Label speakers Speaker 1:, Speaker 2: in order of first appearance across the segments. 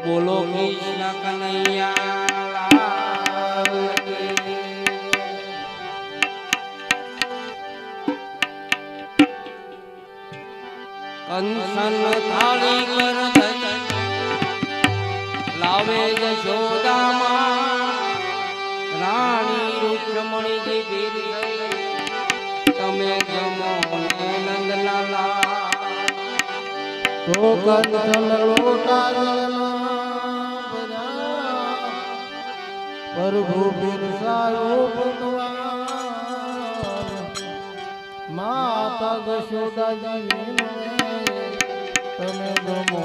Speaker 1: બોલો કૃષ્ણ કનૈયા કંસન થાળી પર લાવે જશોદામાં રાણી રૂપમણી તમે જમો
Speaker 2: તો કંથલ પ્રભુ બિરસાયો ભગવાન માતા તમે
Speaker 1: ગમો.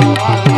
Speaker 1: Allah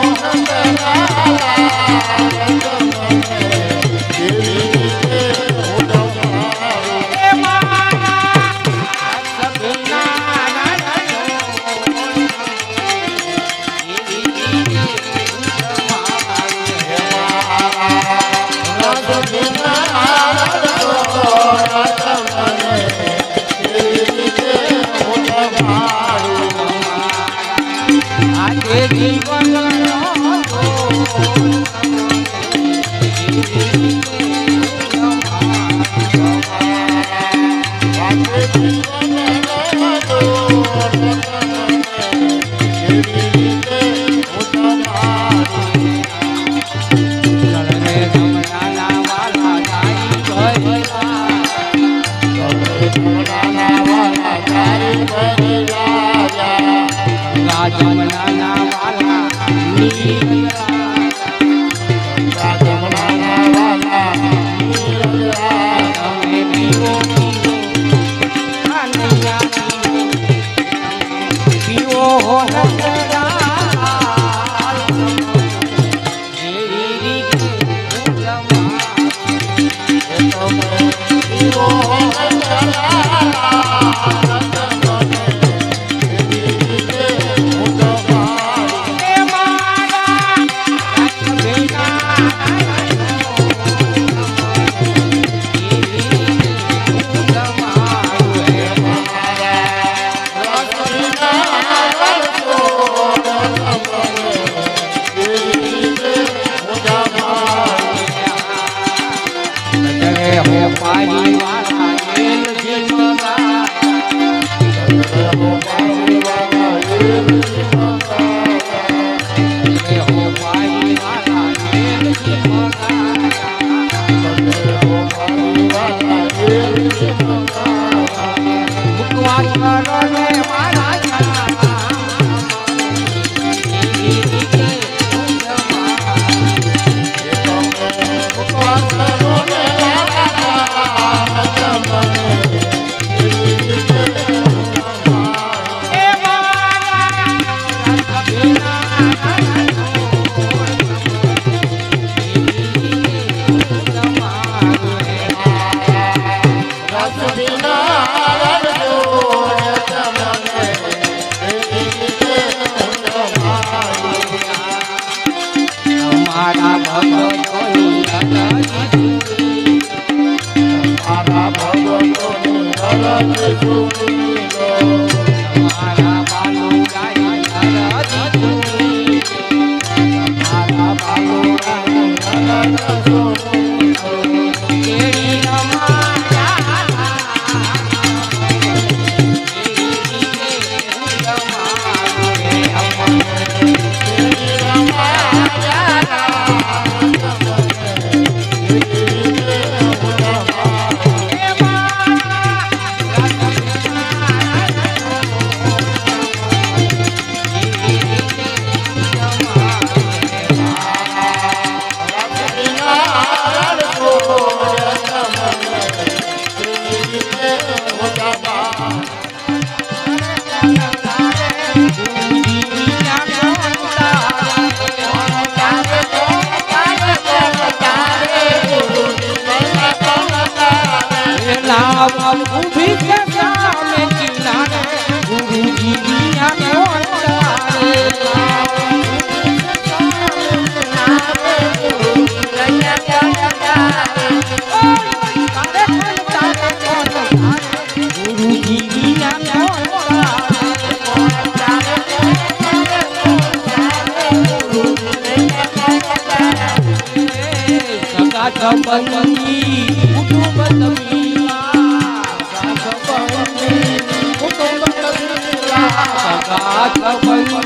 Speaker 1: હો પાણી વાળા એલ જીવના હો પાણી વાળા એલ જીવના Thank you. સાત બની તું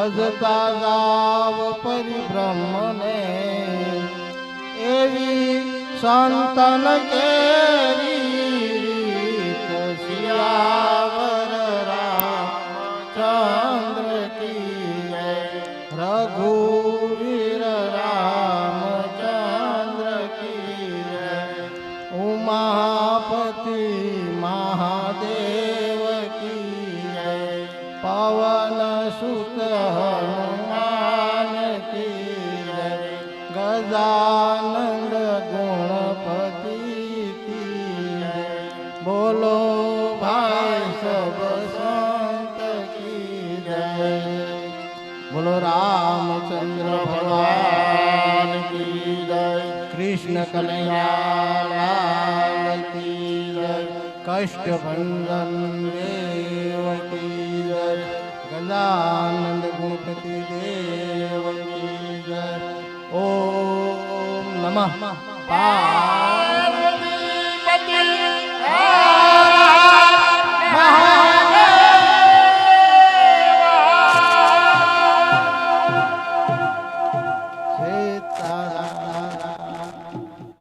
Speaker 2: ભજતા જાવ પરિબ્રહ્મને એવી સંતન કેરી સિયાવર રામચંદ્ર કી જય બોલો રામચંદ્ર ભગવાન કી જય કૃષ્ણ કનૈયા કી જય કષ્ટભંજન દેવ કી જય ગજાનંદ ગુણપતિ દેવ કી જય ઓમ નમઃ પાર્વતી